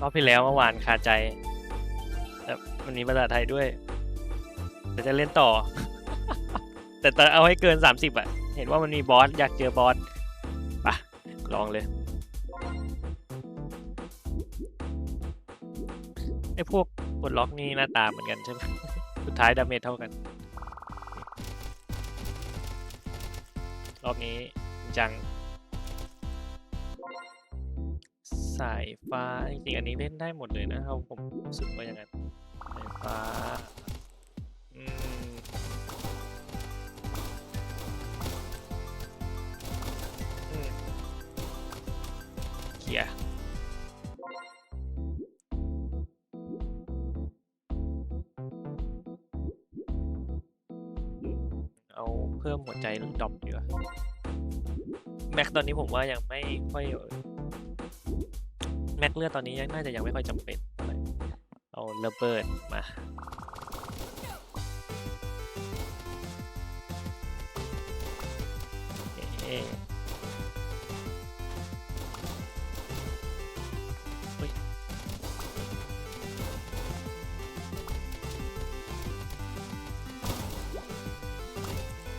รอบที่แล้วเมื่อวานคาใจแต่มันมีภาษาไทยด้วยแต่จะเล่นต่อ แต่แต่เอาให้เกิน 30 อะ เห็นว่ามันมีบอส อยากเจอบอสปะลองเลยไอ้พวกกดล็อกนี่หน้าตาเหมือนกันใช่ไหมสุดท้ายดาเมจเท่ากัน รอบนี้จริง สายฟ้า จริงๆ อันนี้เล่นได้หมดเลยนะครับผมรู้สึกว่าอย่างนั้น สายฟ้า อืม อืมเขียร์เอาเพิ่มหัวใจดรอปดีกว่าแม็กตอนนี้ผมว่ายังไม่ค่อย แม็กเลือดตอนนี้ยังน่าจะยังไม่ค่อยจำเป็นเท่าไหร่เอาระเบิดมาเฮ้ย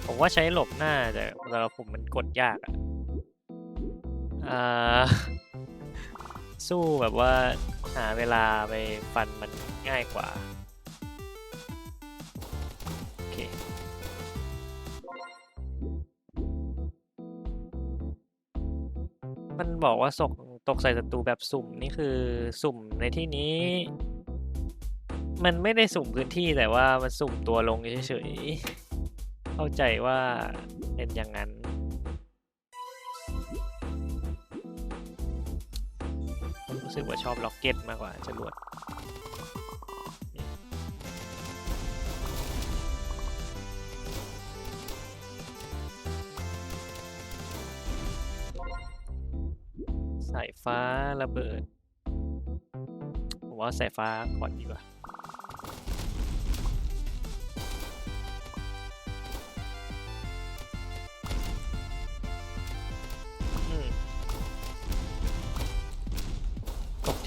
ผมว่าใช้หลบหน้าแต่เวลาผมมันกดยากอะอ่า สู้แบบว่าหาเวลาไปฟันมันง่ายกว่า โอเค มันบอกว่าศกตกใส่ศัตรูแบบสุ่มนี่คือสุ่มในที่นี้ มันไม่ได้สุ่มพื้นที่แต่ว่ามันสุ่มตัวลงเฉยๆ เข้าใจว่าเป็นอย่างนั้น สึกว่าชอบล็อกเก็ตมากกว่าจรวดสายฟ้าระเบิด ผมว่าสายฟ้าก่อนดีกว่า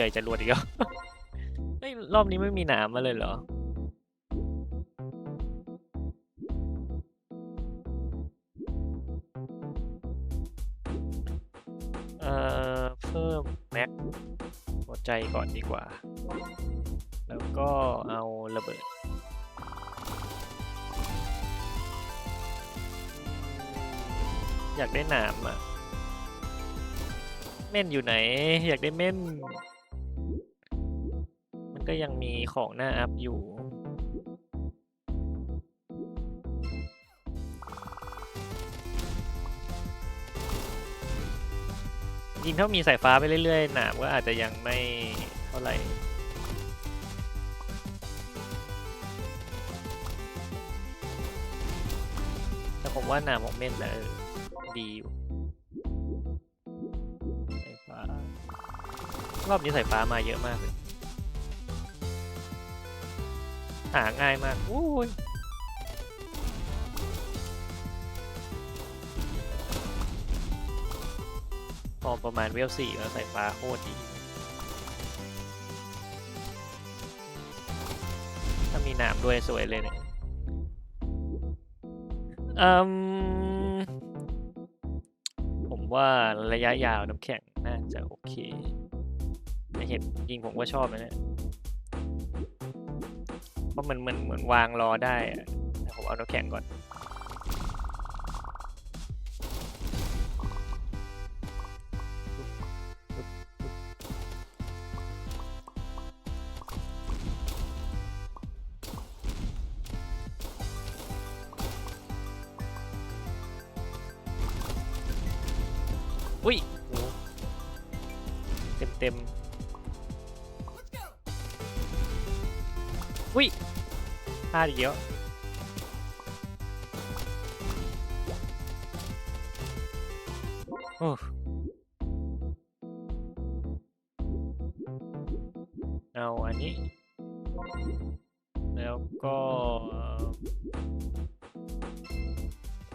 ใจจะรวดอีกแล้วเฮ้ยรอบนี้ไม่มีหนามมาเลยเหรอ เอ่อ เพิ่มแม็กหัวใจก่อนดีกว่า แล้วก็เอาระเบิดอยากได้หนามอะ เม่นอยู่ไหน อยากได้เม่นมัน ก็ยังมีของหน้าอัพอยู่ จริงๆถ้ามีสายฟ้าไปเรื่อยๆ หนามก็อาจจะยังไม่เท่าไหร่แต่ผมว่าหนามของเม่นนะเออดีอยู่สายฟ้ารอบนี้สายฟ้ามาเยอะมากเลย หาง่ายมากอุ้ยพอประมาณเวลสี่แล้วใสายฟ้าโคตรดีถ้ามีนามด้วยสวยเลยเนี่ยอืมผมว่าระยะยาวน้ำแข็งน่าจะโอเคแต่เห็นจริงผมก็ชอบนะเนี่ย เพราะมันเหมือนเหมือนวางรอได้อะแต่ผมเอาน้ำแข็งก่อนาดอีกแล้วโอ้เอาอันนี้ แล้วก็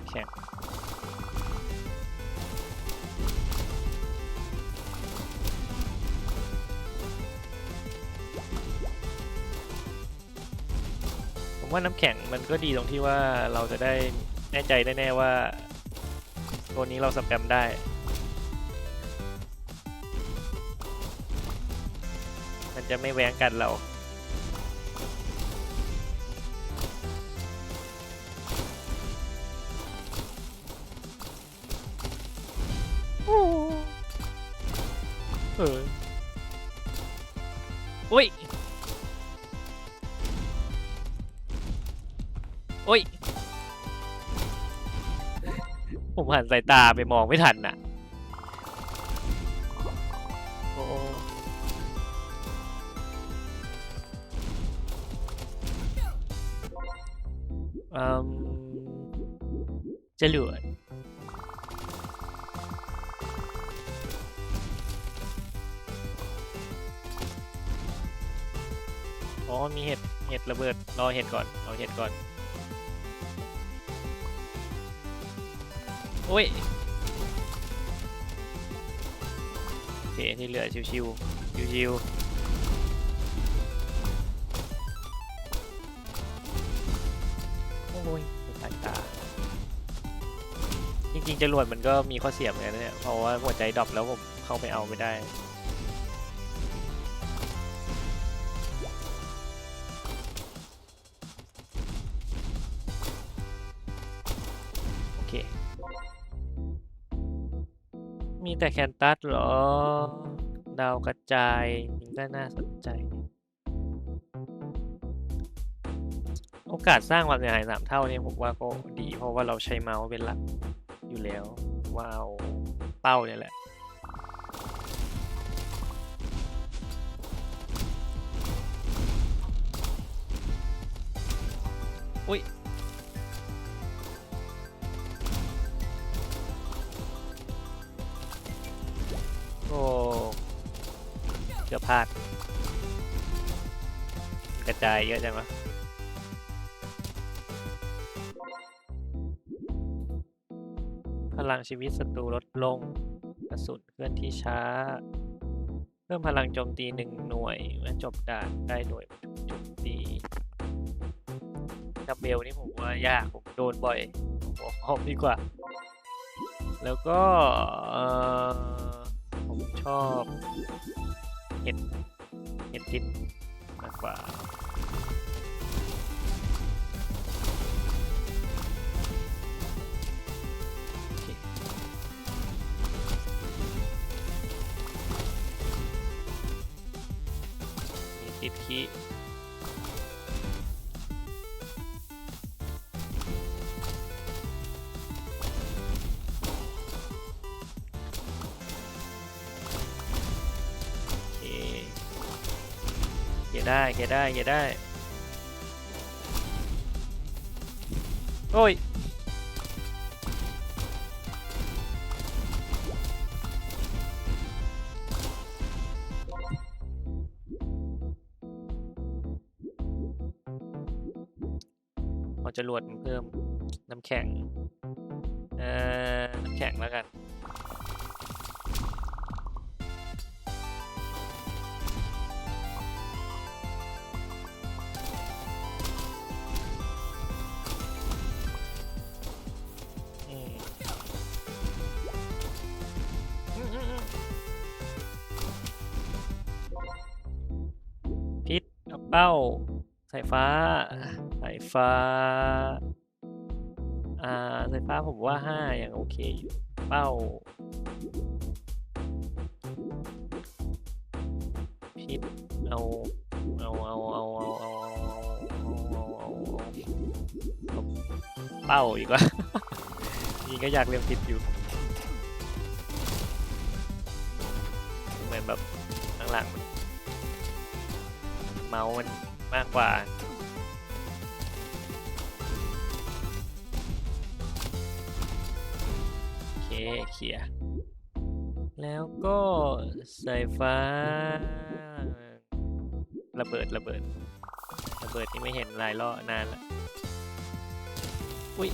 แข็ง ผมว่าน้ำแข็งมันก็ดีตรงที่ว่าเราจะได้แน่ใจแน่ๆว่า ตัวนี้เราสแปมได้มันจะไม่แหวงกันเรา เอออุ้ย โอ้ย ผมหันสายตาไปมองไม่ทันน่ะโอ้อืมจรวดอ๋อมีเห็ด เห็ดระเบิด รอเห็ดก่อน รอเห็ดก่อน โอ้ย โอเค ที่เหลือชิวชิวชิวชิวๆโอ้ยสายตา จริงๆจรวดมันก็มีข้อเสียเหมือนกันนะเนี่ย เพราะว่าหัวใจดรอปแล้วผมเข้าไปเอาไม่ได้ แต่แคนตัสเหรอ ดาวกระจายยังก็น่าสนใจ โอกาสสร้างความเสียหายสามเท่าเนี่ยผมว่าก็ดีเพราะว่าเราใช้เมาส์เป็นหลักอยู่แล้วว้าวเป้าเนี่ยแหละอุ้ย โอ้เกือบพลาด กระจายเยอะจังวะพลังชีวิตศัตรูลดลงกระสุนเคลื่อนที่ช้า เพิ่มพลังโจมตีหนึ่งหน่วยเมื่อจบด่านได้หน่วยโจมตีกับเบลนี่ผมว่ายากผมโดนบ่อยผมขอดีกว่า แล้วก็เอ่อ ชอบเห็ดเห็ดตินมากกว่าเคมีติดคี เกียได้เกียได้เกียได้ โอ้ยเอจรวดเพิ่ม น้ำแข็ง เอ่อ น้ำแข็งแล้วกัน เป้าสายฟ้าสายฟ้า อ่าสายฟ้าผมว่าห้ายังโอเคอยู่ เป้าพิษเอาเอาเอาเอาเอาเอาเอาเอาเอาเอาเป้าอีกว่านี่ก็อยากเรียนพิษอยู่เหมือนแบบหลังๆมันเมาส์มันมากกว่าโอเคเคลียร์แล้วก็สายฟ้า ระเบิดระเบิด ระเบิดนี่ไม่เห็นหลายรอบนานละอุ้ย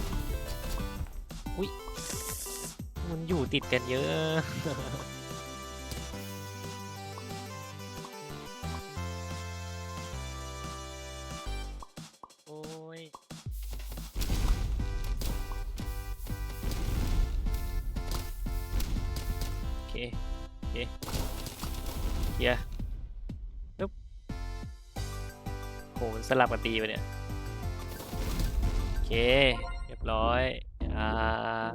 อุ้ยมันอยู่ติดกันเยอะ ลับกันตีไปเนี่ย โอเค เรียบร้อย อ่า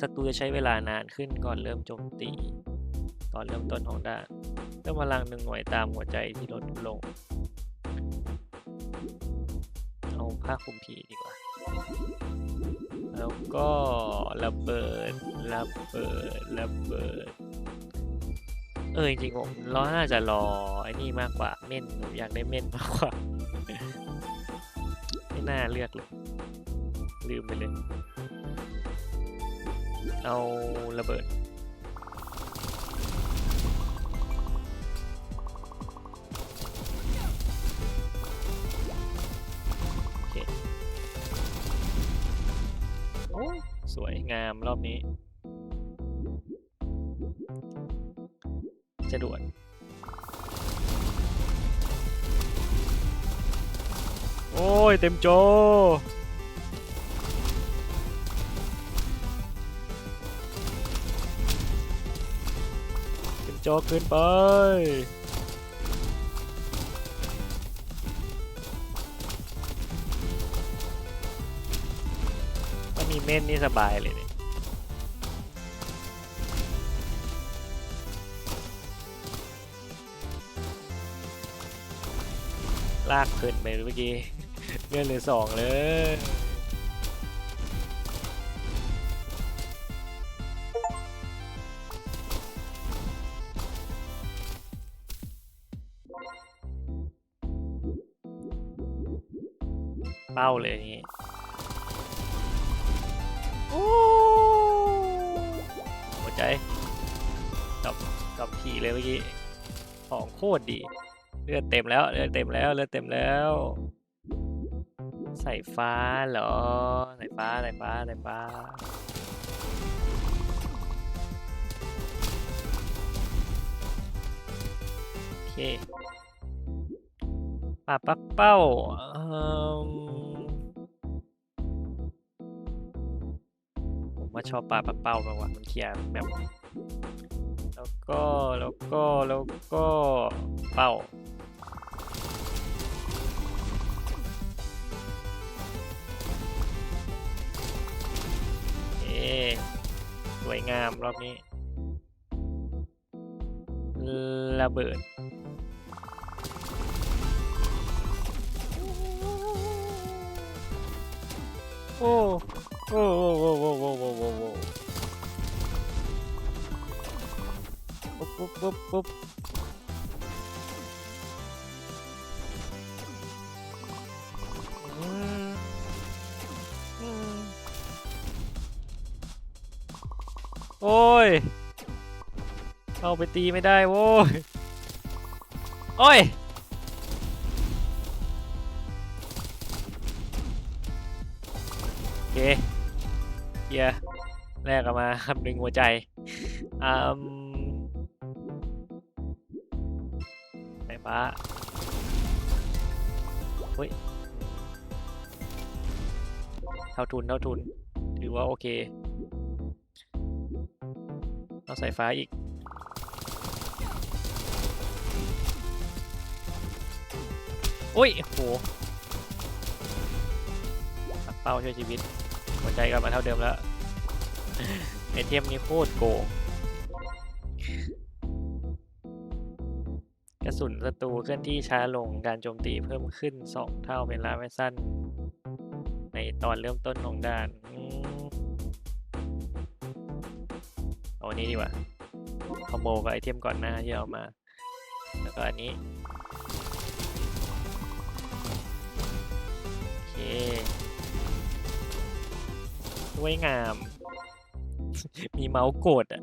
ศัตรูจะใช้เวลานานขึ้นก่อนเริ่มโจมตี ตอนเริ่มต้นของด่านเพิ่มพลังหนึ่งหน่วยตามหัวใจที่ลดลง เอาผ้าคลุมผีดีกว่า แล้วก็ระเบิดระเบิดระเบิด ออจริงผมรอน่าจะรอไอ้นี่มากกว่าเม่นผมอยากได้เม่นมากกว่า ไม่น่าเลือกเลย ลืมไปเลย เอาระเบิดโอ้สวยงามรอบนี้ ยเต็มโจเต็มโจเกินไปถ้ามีเม่นนี่สบายเลยเนี่ยลากเกินไปเมื่อกี้ เลื่อนเลือสองเลยเป้าเลยนี้โอ้หัวใจกับกับขี่เลยเมื่อกี้ ของโคตรดี เลือดเต็มแล้ว เลือดเต็มแล้ว เลือดเต็มแล้ว ใส่ฟ้าเหรอใส่ฟ้าใส่ฟ้าใส่ฟ้า โอเคปาปักเป้าเอิ่มผมว่าชอบปลาปักเป้ามากกว่ามันเคลียร์แบบ แล้วก็แล้วก็แล้วก็เป้า สวยงามรอบนี้ ระเบิด โอ้โอ้โอ้โอ้โอ้โอ้โอ้โอ้โอ้ปุ๊บปุ๊บปุ๊บปุ๊บ อ้ย เข้าไปตีไม่ได้โว้ย โอ้ย โอเคเฮียแรกออกมาคำหนึ่งหัวใจอืมไฟฟ้าเฮ้ย เท่าทุนเท่าทุน ถือว่าโอเค เอาสายฟ้าอีกอุ้ยโหปักเป้าช่วยชีวิต หัวใจกลับมาเท่าเดิมแล้ว ไอเทมนี้โคตรโกงกระสุนศัตรูเคลื่อนที่ช้าลง การโจมตีเพิ่มขึ้น 2 เท่าเป็นเวลาสั้น ในตอนเริ่มต้นของด่าน อันนี้ดีกว่าคอมโบกับไอเทมก่อนหน้าที่เรามา แล้วก็อันนี้ โอเคสวยงาม มีเมาส์กดอะ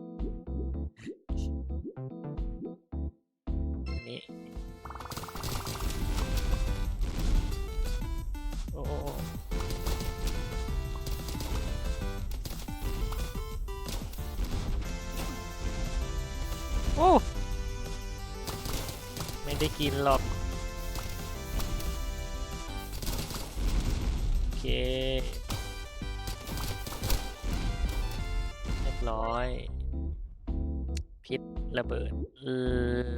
โอ้ไม่ได้กินหรอก โอเคร้อย พิษระเบิด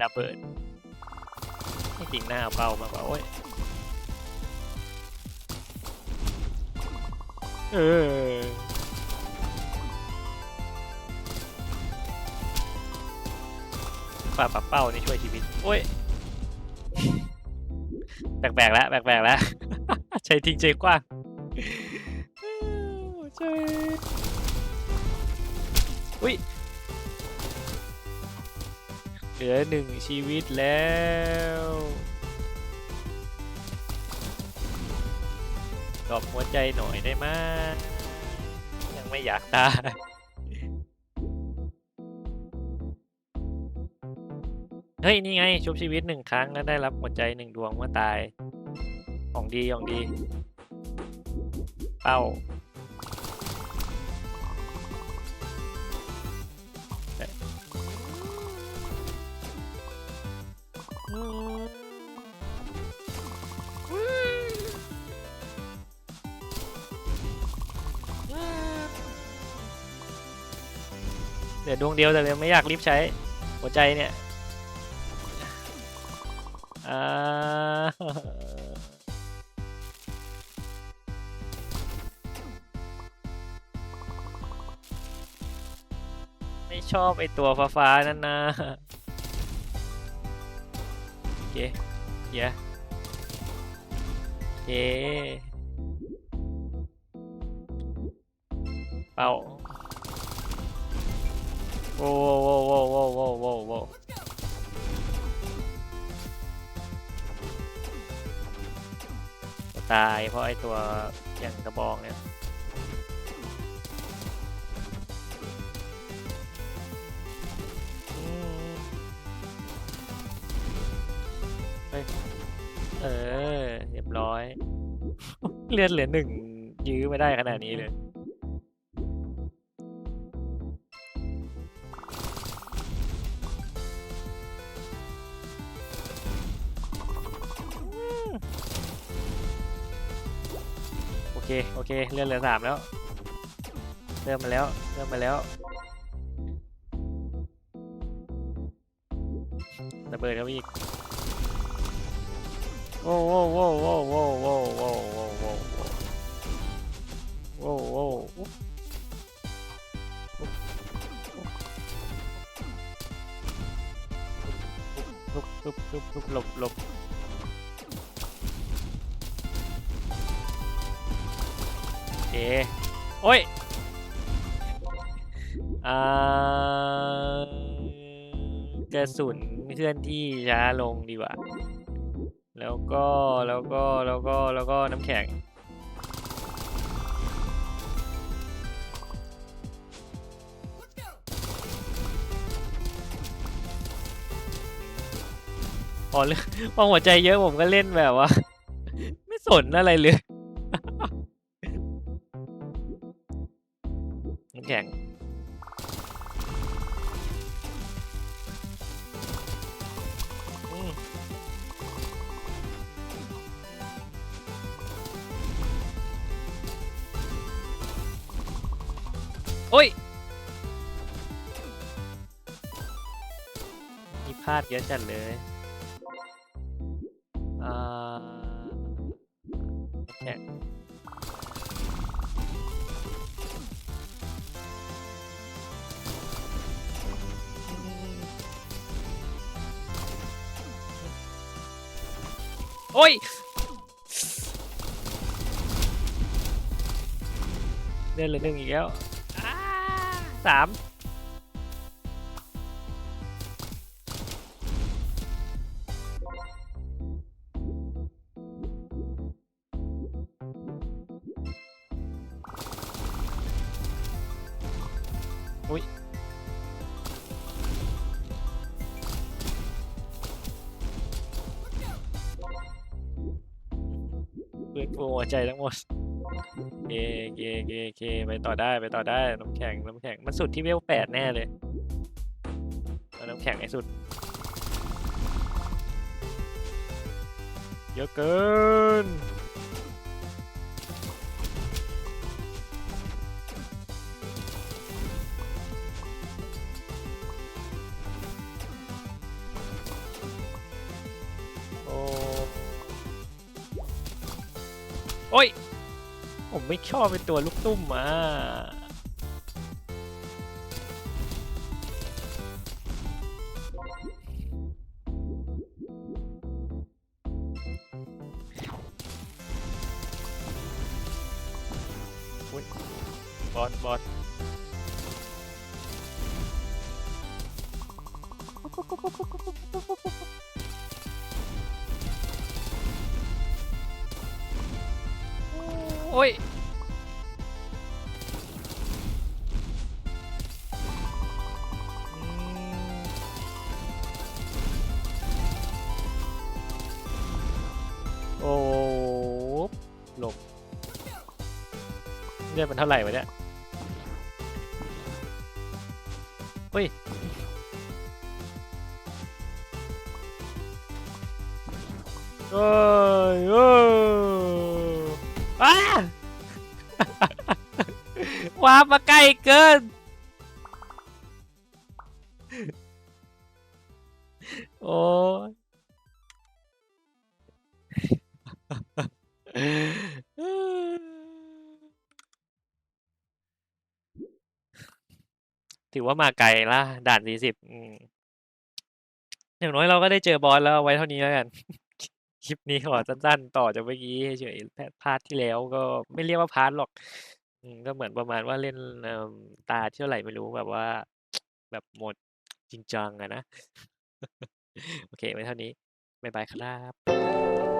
ระเบิดไม่จริงหน้าเอาเป้ามากกว่าโอ้ยเออ ป่าปับเป้านี่ช่วยชีวิตโอ้ยแปลกๆแล้วแปลกๆแล้วใช้ทิ้งใจกว้างใช่อุ้ยเหลือหนึ่งชีวิตแล้วตอบหัวใจหน่อยได้ไหมยังไม่อยากตาย เฮ้ย นี่ไง ชุบชีวิตหนึ่งครั้งแล้วได้รับหัวใจหนึ่งดวงเมื่อตาย ของดีของดี เป้าเหลือดวงเดียวแต่เลยไม่อยากรีบใช้หัวใจเนี่ย อ่าไม่ชอบไอตัวฟ้าๆนั่นนะโอเคเดี๋ยวโอเคเป่าโว้โว้โว้โว้โว้โว้โว้ ตายเพราะไอตัวอย่างกระบองเนี่ยอืมเฮ้ยเออเรียบร้อย เลือดเหลือหนึ่งยื้อไม่ได้ขนาดนี้เลย เค โอเค เลื่อนเหลือสามแล้ว เริ่มมาแล้ว เริ่มมาแล้วระเบิดเขาอีก โอ้โหโอ้โหโอ้โหโอ้โหโอ้โหโอ้โหโอ้โหลุกลุกลุกลุกหลบหลบ โอเคโอ้ยอ่ากระสุนเคลื่อนที่ช้าลงดีกว่า แล้วก็แล้วก็แล้วก็แล้วก็น้ำแข็งพอเรื่องพอหัวใจเยอะผมก็เล่นแบบว่า ไม่สนอะไรเลย แข็งโอ้ยมีพลาดเยอะจัดเลย เล่นเลยหนึ่งอีกแล้วอ้าสามอุ้ยฟื้นฟูหัวใจทั้งหมด ต่อได้ไปต่อได้น้ำแข็งน้ำแข็งมันสุดที่เวลแปดแน่เลยเอาน้ำแข็งไอ้สุด เยอะเกิน ไม่ชอบเป็นตัวลูกตุ้มอะอุ๊ยบอสบอสโอ้ย ดมันเท่าไหร่วะเนี่ยเฮ้ยเอ้ยเอ้ยอ้าว้ามาใกล้เกิน โอ้ย ถือว่ามาไกลละด่านสี่สิบอย่างน้อยเราก็ได้เจอบอสแล้วไว้เท่านี้แล้วกัน คลิปนี้ขอสั้นๆ ต่อจากเมื่อกี้เฉยแพพาร์ทที่แล้วก็ไม่เรียกว่าพาร์ทหรอกอก็เหมือนประมาณว่าเล่นตาเท่าไหร่ไม่รู้แบบว่า แบบหมดจริงจังอะนะ โอเคไว้เท่านี้ บ๊ายบายครับ